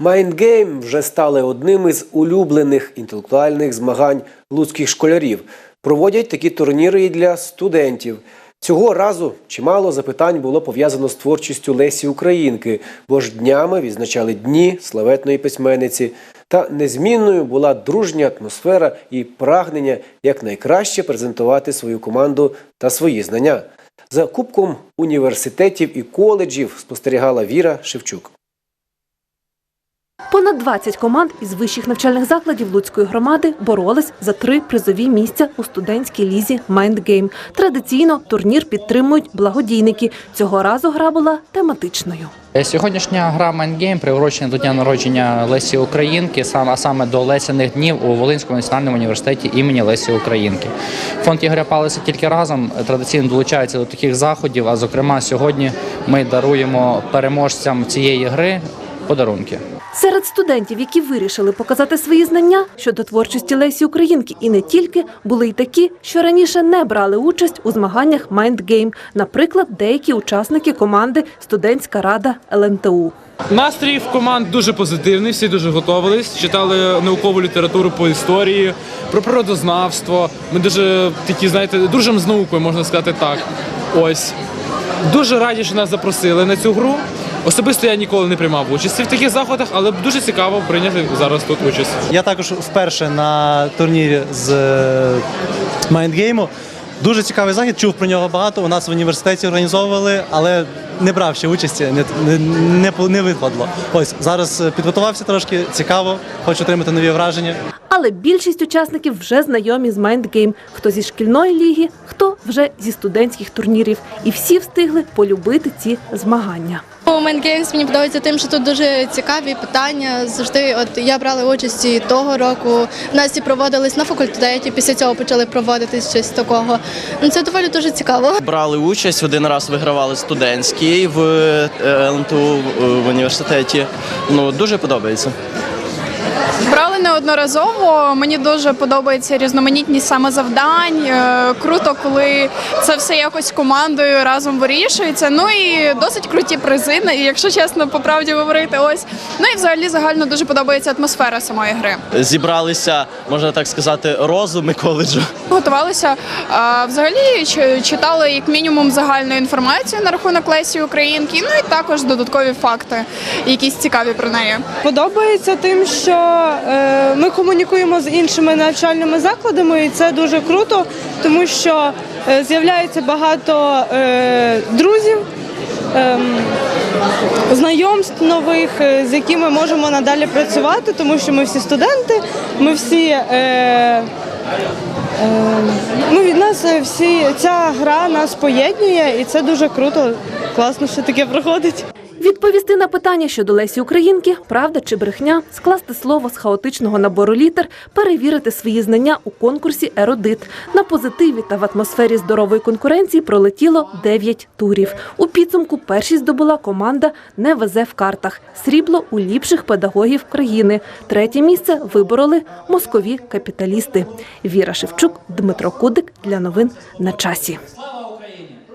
Майндгейм вже стали одним із улюблених інтелектуальних змагань луцьких школярів. Проводять такі турніри і для студентів. Цього разу чимало запитань було пов'язано з творчістю Лесі Українки, бо ж днями відзначали дні славетної письменниці. Та незмінною була дружня атмосфера і прагнення якнайкраще презентувати свою команду та свої знання. За кубком університетів і коледжів спостерігала Віра Шевчук. Понад 20 команд із вищих навчальних закладів Луцької громади боролись за три призові місця у студентській лізі «Майндгейм». Традиційно турнір підтримують благодійники. Цього разу гра була тематичною. Е, Сьогоднішня гра Майнгейм приурочена до дня народження Лесі Українки, а саме до Лесяних днів у Волинському національному університеті імені Лесі Українки. Фонд Ігоря Палиця тільки разом традиційно долучається до таких заходів. А зокрема, сьогодні ми даруємо переможцям цієї гри подарунки. Серед студентів, які вирішили показати свої знання щодо творчості Лесі Українки, і не тільки, були й такі, що раніше не брали участь у змаганнях «Майндгейм». Наприклад, деякі учасники команди «Студентська рада ЛНТУ». Настрій в команд дуже позитивний, всі дуже готувались, читали наукову літературу по історії, про природознавство. Ми дуже такі, знаєте, дружимо з наукою, можна сказати так. Ось. Дуже раді, що нас запросили на цю гру. Особисто я ніколи не приймав участі в таких заходах, але дуже цікаво прийняти зараз тут участь. Я також вперше на турнірі з е, майндгейму. Дуже цікавий захід, чув про нього багато. У нас в університеті організовували, але не брав ще участі, не, не, не, виходило. Ось зараз е, підготувався трошки, цікаво, хочу отримати нові враження. Але більшість учасників вже знайомі з «Майндгейм». Хто зі шкільної ліги, хто вже зі студентських турнірів. І всі встигли полюбити ці змагання. Moment Games мені подобається тим, що тут дуже цікаві питання. Завжди, от я брала участь і того року. У нас і проводились на факультеті. Після цього почали проводитись щось такого. Ну це доволі дуже цікаво. Брали участь один раз вигравали студентський в е, ЛНТУ в університеті. Ну дуже подобається. Брали неодноразово. Мені дуже подобається різноманітність саме завдань. Е, Круто, коли це все якось командою разом вирішується. Ну і досить круті призи. І якщо чесно, по правді говорити, ось ну і взагалі загально дуже подобається атмосфера самої гри. Зібралися, можна так сказати, розуми коледжу. Готувалися взагалі чи- читали як мінімум загальну інформацію на рахунок Лесі Українки. Ну і також додаткові факти, якісь цікаві про неї. Подобається тим, що е, ми комунікуємо з іншими навчальними закладами, і це дуже круто, тому що е, з'являється багато е, друзів. ем, Знайомств нових, е, з якими можемо надалі працювати, тому що ми всі студенти, ми всі ну, від нас всі ця гра нас поєднує, і це дуже круто, класно, що таке проходить. Відповісти на питання щодо Лесі Українки, правда чи брехня, скласти слово з хаотичного набору літер, перевірити свої знання у конкурсі Еродит. На позитиві та в атмосфері здорової конкуренції пролетіло 9 турів. У підсумку першість здобула команда «Не везе в картах. Срібло у ліпших педагогів країни. Третє місце вибороли москові капіталісти. Віра Шевчук, Дмитро Кудик для новин на часі.